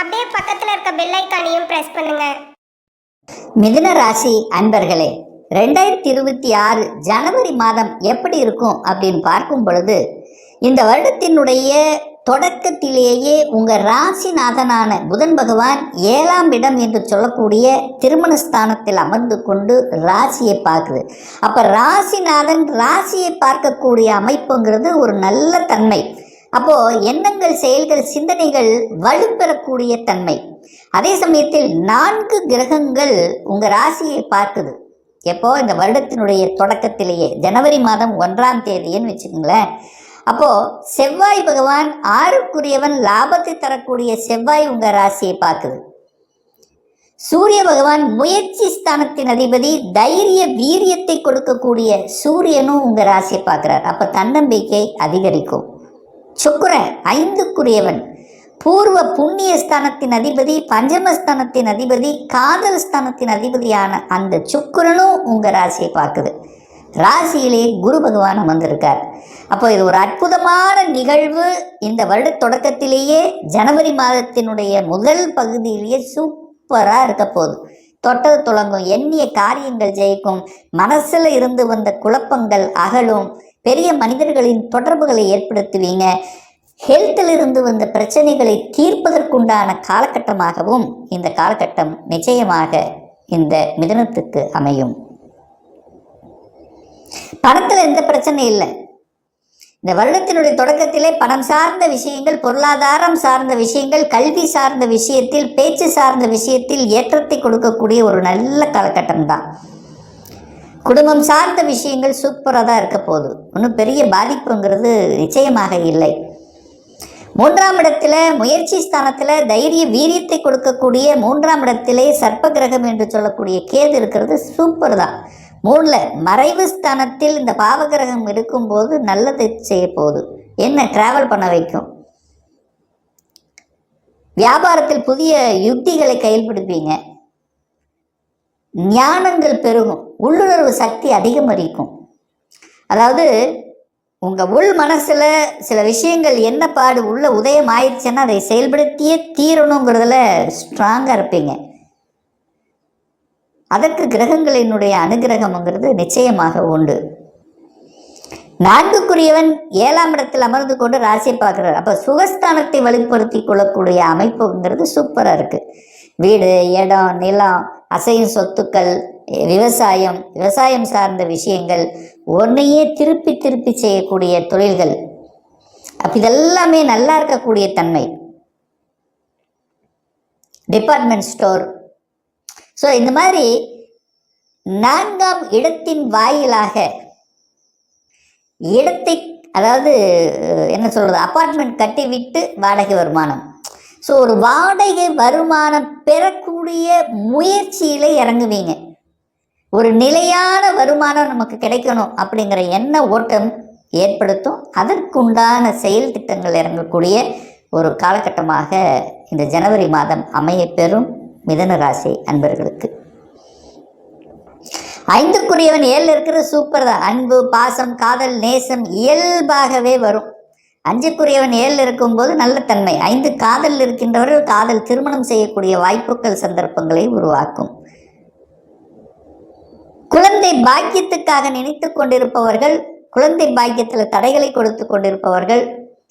அப்படியே பக்கத்துல இருக்க பெல் ஐக்கானையும் பிரஸ் பண்ணுங்க. மிதுன ராசி அன்பர்களே ரெண்டாயிரத்தி இருபத்தி ஆறு ஜனவரி மாதம் எப்படி இருக்கும் அப்படின்னு பார்க்கும் பொழுது இந்த வருடத்தினுடைய தொடக்கத்திலேயே உங்க ராசிநாதனான புதன் பகவான் ஏழாம் இடம் என்று சொல்லக்கூடிய திருமண ஸ்தானத்தில் அமர்ந்து கொண்டு ராசியை பார்க்குது. அப்ப ராசிநாதன் ராசியை பார்க்கக்கூடிய அமைப்புங்கிறது ஒரு நல்ல தன்மை. அப்போ எண்ணங்கள் செயல்கள் சிந்தனைகள் வலுப்பெறக்கூடிய தன்மை. அதே சமயத்தில் நான்கு கிரகங்கள் உங்க ராசியை பார்க்குது. எப்போ? இந்த வருடத்தினுடைய தொடக்கத்திலேயே. ஜனவரி மாதம் ஒன்றாம் தேதின்னு வச்சுக்கோங்களேன். அப்போ செவ்வாய் பகவான் ஆறுக்குரியவன் லாபத்தை தரக்கூடிய செவ்வாய் உங்க ராசியை பார்க்குது. சூரிய பகவான் முயற்சி ஸ்தானத்தின் அதிபதி தைரிய வீரியத்தை கொடுக்கக்கூடிய சூரியனும் உங்க ராசியை பார்க்குறார். அப்ப தன்னம்பிக்கை அதிகரிக்கும். சுக்கர ஐந்துக்குரியவன். பூர்வ புண்ணிய ஸ்தானத்தின் அதிபதி பஞ்சமஸ்தானத்தின் அதிபதி காதல் ஸ்தானத்தின் அதிபதியான அந்த சுக்கரனும் உங்க ராசியை பார்க்குது. ராசியிலே குரு பகவான் அமர்ந்திருக்கார். அப்போ இது ஒரு அற்புதமான நிகழ்வு. இந்த வருட தொடக்கத்திலேயே ஜனவரி மாதத்தினுடைய முதல் பகுதியிலேயே சூப்பராக இருக்க போகுது. தொட்டது துளங்கும். எண்ணிய காரியங்கள் ஜெயிக்கும். மனசில் இருந்து வந்த குழப்பங்கள் அகலும். பெரிய மனிதர்களின் தொடர்புகளை ஏற்படுத்துவீங்க. ஹெல்த்தில் இருந்து வந்த பிரச்சனைகளை தீர்ப்பதற்குண்டான காலகட்டமாகவும் இந்த காலகட்டம் நிச்சயமாக இந்த மிதனத்துக்கு அமையும். பணத்தில் எந்த பிரச்சனையும் இல்லை. இந்த வருடத்தினுடைய தொடக்கத்திலே பணம் சார்ந்த விஷயங்கள் பொருளாதாரம் சார்ந்த விஷயங்கள் கல்வி சார்ந்த விஷயத்தில் பேச்சு சார்ந்த விஷயத்தில் ஏற்றத்தை கொடுக்கக்கூடிய ஒரு நல்ல காலகட்டம் தான். குடும்பம் சார்ந்த விஷயங்கள் சூப்பராக தான் இருக்க போகுது. ஒன்றும் பெரிய பாதிப்புங்கிறது நிச்சயமாக இல்லை. மூன்றாம் இடத்துல முயற்சி ஸ்தானத்தில் தைரிய வீரியத்தை கொடுக்கக்கூடிய மூன்றாம் இடத்திலே சர்ப்ப கிரகம் என்று சொல்லக்கூடிய கேது இருக்கிறது சூப்பர் தான். மூணில் மறைவு ஸ்தானத்தில் இந்த பாவகிரகம் இருக்கும்போது நல்லதை செய்ய போகுது. என்ன டிராவல் பண்ண வைக்கும்? வியாபாரத்தில் புதிய யுக்திகளை கையல்படுத்துவீங்க. ஞானங்கள் பெருகும். உள்ளுணர்வு சக்தி அதிகமரிக்கும் அதாவது உங்கள் உள் மனசில் சில விஷயங்கள் என்ன பாடு உள்ள உதயம் ஆயிடுச்சுன்னா அதை செயல்படுத்தியே தீரணுங்கிறதுல ஸ்ட்ராங்காக இருப்பீங்க. அதற்கு கிரகங்களினுடைய அனுகிரகம்ங்கிறது நிச்சயமாக உண்டு. நான்குக்குரியவன் ஏழாம் இடத்தில் அமர்ந்து கொண்டு ராசியை பார்க்குறார். அப்போ சுகஸ்தானத்தை வலுப்படுத்தி கொள்ளக்கூடிய அமைப்புங்கிறது சூப்பராக இருக்குது வீடு இடம் நிலம் அசையும் சொத்துக்கள் விவசாயம் விவசாயம் சார்ந்த விஷயங்கள் ஒன்றையே திருப்பி திருப்பி செய்யக்கூடிய தொழில்கள். அப்போ இதெல்லாமே நல்லா இருக்கக்கூடிய தன்மை. டிபார்ட்மெண்ட் ஸ்டோர் ஸோ இந்த மாதிரி நான்காம் இடத்தின் வாயிலாக இடத்தை அதாவது என்ன சொல்கிறது அப்பார்ட்மெண்ட் கட்டிவிட்டு வாடகை வருமானம். ஸோ ஒரு வாடகை வருமானம் பெறக்கூடிய முயற்சியில் இறங்குவீங்க. ஒரு நிலையான வருமானம் நமக்கு கிடைக்கணும் அப்படிங்கிற எண்ண ஓட்டம் ஏற்படுத்தும். அதற்குண்டான செயல் திட்டங்கள் இறங்கக்கூடிய ஒரு காலகட்டமாக இந்த ஜனவரி மாதம் அமைய பெறும் மிதன ராசி அன்பர்களுக்கு. ஐந்துக்குரியவன் ஏழில் இருக்கிற சூப்பர் தான். அன்பு பாசம் காதல் நேசம் இயல்பாகவே வரும். அஞ்சுக்குரியவன் ஏழில் இருக்கும்போது நல்ல தன்மை. ஐந்து காதல் இருக்கின்றவர்கள் காதல் திருமணம் செய்யக்கூடிய வாய்ப்புகள் சந்தர்ப்பங்களை உருவாக்கும். குழந்தை பாக்கியத்துக்காக நினைத்து கொண்டிருப்பவர்கள் குழந்தை பாக்கியத்தில் தடைகளை கொடுத்து கொண்டிருப்பவர்கள்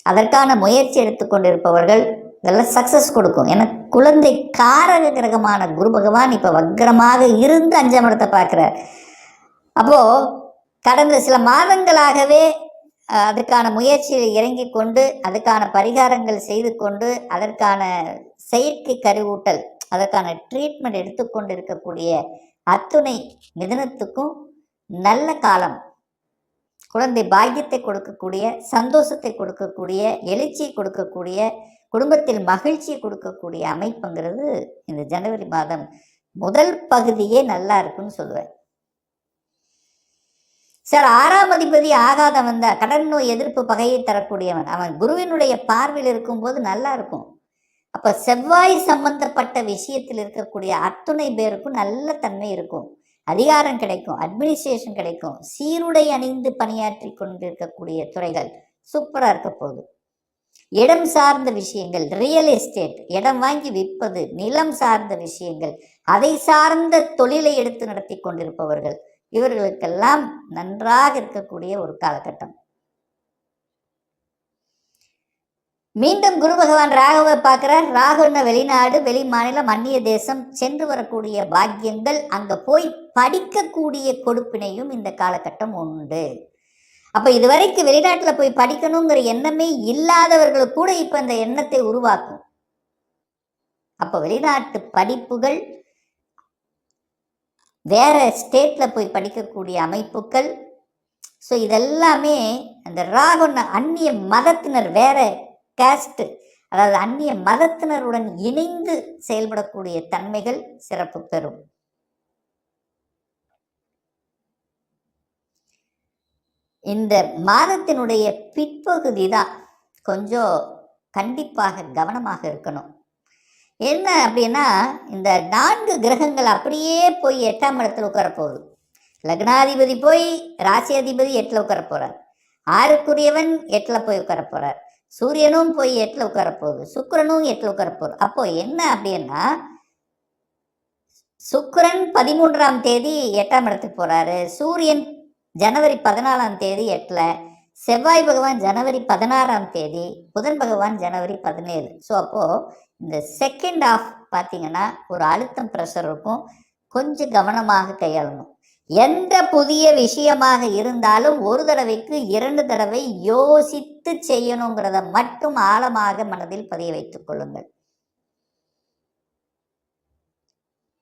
அதற்கான முயற்சி எடுத்து கொண்டிருப்பவர்கள் இதெல்லாம் சக்ஸஸ் கொடுக்கும். ஏன்னா குழந்தை காரக கிரகமான குரு பகவான் இப்போ வக்ரமாக இருந்து அஞ்சாம் இடத்தை பார்க்குறார். அப்போது கடந்த சில மாதங்களாகவே அதற்கான முயற்சியில் இறங்கி கொண்டு அதுக்கான பரிகாரங்கள் செய்து கொண்டு அதற்கான செயற்கை கருவூட்டல் அதற்கான ட்ரீட்மெண்ட் எடுத்துக்கொண்டு இருக்கக்கூடிய அத்துணை மிதனத்துக்கும் நல்ல காலம். குழந்தை பாக்கியத்தை கொடுக்கக்கூடிய சந்தோஷத்தை கொடுக்கக்கூடிய எழுச்சியை கொடுக்கக்கூடிய குடும்பத்தில் மகிழ்ச்சியை கொடுக்கக்கூடிய அமைப்புங்கிறது இந்த ஜனவரி மாதம் முதல் பகுதியே நல்லா இருக்குன்னு சொல்லுவேன் சார் ஆறாம் அதிபதி ஆகாதவன் தான் கடன் நோய் எதிர்ப்பு பகையை தரக்கூடியவன் அவன் குருவினுடைய பார்வையில் இருக்கும்போது நல்லா இருக்கும். அப்போ செவ்வாய் சம்பந்தப்பட்ட விஷயத்தில் இருக்கக்கூடிய அத்துணை பேருக்கும் நல்ல தன்மை இருக்கும். அதிகாரம் கிடைக்கும் அட்மினிஸ்ட்ரேஷன் கிடைக்கும். சீருடை அணிந்து பணியாற்றி கொண்டிருக்கக்கூடிய துறைகள் சூப்பராக இருக்க போகுது. இடம் சார்ந்த விஷயங்கள் ரியல் எஸ்டேட் இடம் வாங்கி விற்பது நிலம் சார்ந்த விஷயங்கள் அதை சார்ந்த தொழிலை எடுத்து நடத்தி கொண்டிருப்பவர்கள் இவர்களுக்கெல்லாம் நன்றாக இருக்கக்கூடிய ஒரு காலகட்டம். மீண்டும் குரு பகவான் ராகவை பார்க்கிறார். ராகுன வெளிநாடு வெளி மாநிலம் அந்நிய தேசம் சென்று வரக்கூடிய பாக்கியங்கள் அங்க போய் படிக்கக்கூடிய கொடுப்பினையும் இந்த காலகட்டம் உண்டு. அப்போ இதுவரைக்கும் வெளிநாட்டில் போய் படிக்கணுங்கிற எண்ணமே இல்லாதவர்கள் கூட இப்போ அந்த எண்ணத்தை உருவாக்கும். அப்போ வெளிநாட்டு படிப்புகள் வேற ஸ்டேட்டில் போய் படிக்கக்கூடிய அமைப்புகள் ஸோ இதெல்லாமே அந்த ராகுன அந்நிய மதத்தினர் வேற கேஸ்ட் அதாவது அந்நிய மதத்தினருடன் இணைந்து செயல்படக்கூடிய தன்மைகள் சிறப்பு பெறும். இந்த மாதத்தினுடைய பிற்பகுதி தான் கொஞ்சம் கண்டிப்பாக கவனமாக இருக்கணும். என்ன அப்படின்னா இந்த நான்கு கிரகங்கள் அப்படியே போய் எட்டாம் இடத்துல உட்கார போகுது. லக்னாதிபதி போய் ராசி அதிபதி எட்டில் உட்கார போகிறார் ஆறுக்குரியவன் எட்டில் போய் உட்கார போகிறார் சூரியனும் போய் எட்டில் உட்கார போகுது. சுக்கிரனும் எட்டில் உட்கார போகுது. அப்போ என்ன அப்படின்னா சுக்கிரன் பதிமூன்றாம் தேதி எட்டாம் இடத்துக்கு போகிறாரு சூரியன் ஜனவரி பதினாலாம் தேதி எட்டில் செவ்வாய் பகவான் ஜனவரி பதினாறாம் தேதி புதன் பகவான் ஜனவரி பதினேழு. ஸோ அப்போது இந்த செகண்ட் ஆஃப் பார்த்தீங்கன்னா ஒரு அழுத்தம் ப்ரெஷர் இருக்கும். கொஞ்சம் கவனமாக கையாளணும். எந்த புதிய விஷயமாக இருந்தாலும் ஒரு தடவைக்கு இரண்டு தடவை யோசித்து செய்யணுங்கிறத மட்டும் ஆழமாக மனதில் பதிய வைத்துக் கொள்ளுங்கள்.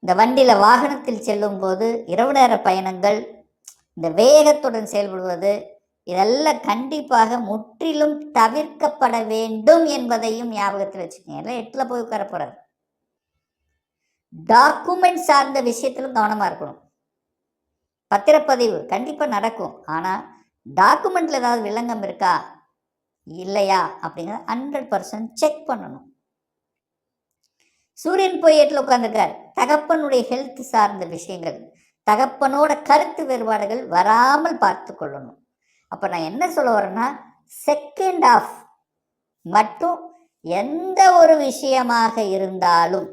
இந்த வண்டியில் வாகனத்தில் செல்லும் போது இரவு நேர பயணங்கள் இந்த வேகத்துடன் செயல்படுவது இதெல்லாம் கண்டிப்பாக முற்றிலும் தவிர்க்கப்பட வேண்டும் என்பதையும் ஞாபகத்தில் வச்சுக்கோங்க. இல்லை எட்டில் போய் உட்கார போறாரு. டாக்குமெண்ட் சார்ந்த விஷயத்திலும் கவனமாக இருக்கணும். பத்திரப்பதிவு கண்டிப்பாக நடக்கும். ஆனால் டாக்குமெண்ட்டில் ஏதாவது வில்லங்கம் இருக்கா? இல்லையா? அப்படிங்கிறத ஹண்ட்ரட் பர்சன்ட் செக் பண்ணணும். சூரியன் போய் எட்டில் உட்காந்துருக்கார் தகப்பனுடைய ஹெல்த் சார்ந்த விஷயங்கள். தகப்பனோட கருத்து வேறுபாடுகள் வராமல் பார்த்து கொள்ளணும். அப்போ நான் என்ன சொல்ல வரேன்னா செகண்ட் ஆஃப் மட்டும் எந்த ஒரு விஷயமாக இருந்தாலும்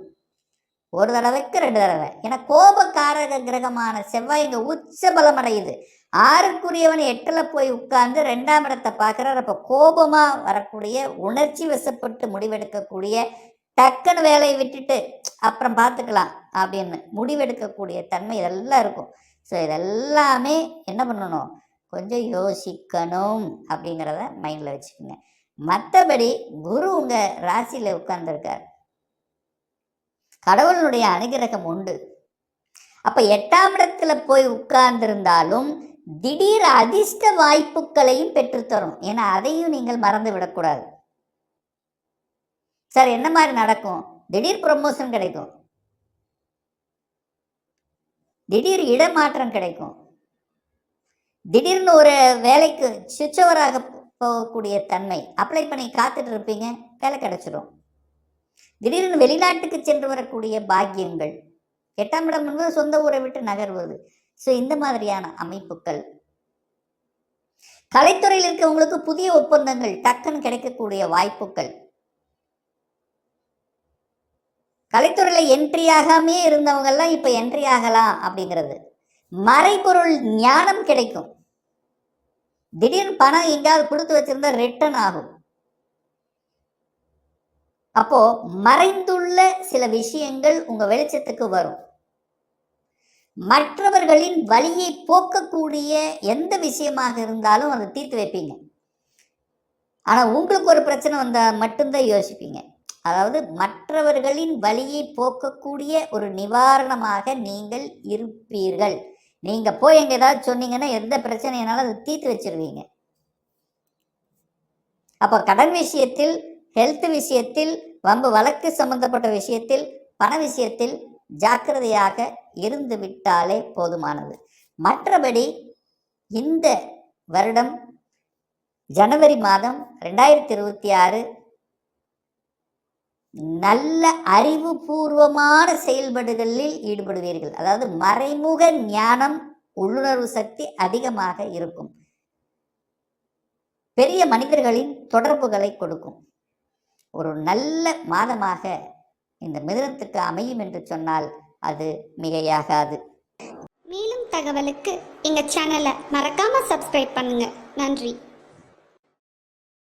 ஒரு தடவைக்கு ரெண்டு தடவை. ஏன்னா கோபக்காரக கிரகமான செவ்வாய் இங்கே உச்ச பலம் அடையுது ஆறுக்குரியவன் எட்டில் போய் உட்கார்ந்து ரெண்டாம் இடத்தை பார்க்குறார். அப்போ கோபமாக வரக்கூடிய உணர்ச்சி வசப்பட்டு முடிவெடுக்கக்கூடிய டக்குன்னு வேலையை விட்டுட்டு அப்புறம் பார்த்துக்கலாம் அப்படின்னு முடிவெடுக்கக்கூடிய தன்மை இதெல்லாம் இருக்கும். ஸோ இதெல்லாமே என்ன பண்ணணும்? கொஞ்சம் யோசிக்கணும் அப்படிங்கிறத மைண்டில் வச்சுக்கோங்க. மற்றபடி குரு உங்கள் ராசியில் உட்கார்ந்துருக்கார். கடவுளுடைய அனுகிரகம் உண்டு. அப்போ எட்டாம் இடத்துல போய் உட்கார்ந்திருந்தாலும் திடீர் அதிர்ஷ்ட வாய்ப்புகளையும் பெற்றுத்தரும் ஏன்னா அதையும் நீங்கள் மறந்து விடக்கூடாது. சார் என்ன மாதிரி நடக்கும்? திடீர் ப்ரொமோஷன் கிடைக்கும். திடீர் இடமாற்றம் கிடைக்கும். திடீர்னு ஒரு வேலைக்கு சுவிட்சவராக போகக்கூடிய தன்மை அப்ளை பண்ணி காத்துட்டு இருப்பீங்க வேலை கிடைச்சிடும் திடீர்னு வெளிநாட்டுக்கு சென்று வரக்கூடிய பாக்கியங்கள் எட்டாம் இடம் என்பது சொந்த ஊரை விட்டு நகர்வது. ஸோ இந்த மாதிரியான அமைப்புகள். கலைத்துறையில் இருக்கவங்களுக்கு புதிய ஒப்பந்தங்கள் டக்குன்னு கிடைக்கக்கூடிய வாய்ப்புகள். கலைத்துறையில் என்ட்ரி ஆகாமே இருந்தவங்கெல்லாம் இப்போ என்ட்ரி ஆகலாம் அப்படிங்கிறது. மறைபொருள் ஞானம் கிடைக்கும். திடீர்னு பணம் எங்கேயாவது கொடுத்து வச்சிருந்தா ரிட்டர்ன் ஆகும். அப்போ மறைந்துள்ள சில விஷயங்கள் உங்க வெளிச்சத்துக்கு வரும். மற்றவர்களின் வழியை போக்கக்கூடிய எந்த விஷயமாக இருந்தாலும் அதை தீர்த்து வைப்பீங்க. ஆனால் உங்களுக்கு ஒரு பிரச்சனை வந்தால் மட்டும்தான் யோசிப்பீங்க. அதாவது மற்றவர்களின் வழியை போக்கக்கூடிய ஒரு நிவாரணமாக நீங்கள் இருப்பீர்கள். நீங்க போய் எங்க ஏதாவது சொன்னீங்கன்னா எந்த பிரச்சனையினாலும் அதை தீர்த்து வச்சிருவீங்க. அப்போ கடன் விஷயத்தில் ஹெல்த் விஷயத்தில் வம்பு வழக்கு சம்பந்தப்பட்ட விஷயத்தில் பண விஷயத்தில் ஜாக்கிரதையாக இருந்து விட்டாலே போதுமானது. மற்றபடி இந்த வருடம் ஜனவரி மாதம் ரெண்டாயிரத்தி இருபத்தி ஆறு நல்ல அறிவுபூர்வமான செயல்பாடுகளில் ஈடுபடுவீர்கள். அதாவது மறைமுக ஞானம் உள்ளுணர்வு சக்தி அதிகமாக இருக்கும். பெரிய மனிதர்களின் தொடர்புகளை கொடுக்கும். ஒரு நல்ல மாதமாக இந்த மிதுனத்துக்கு அமையும் என்று சொன்னால் அது மிகையாகாது. மேலும் தகவலுக்கு எங்கள் சேனலை மறக்காமல் சப்ஸ்கிரைப் பண்ணுங்கள் நன்றி.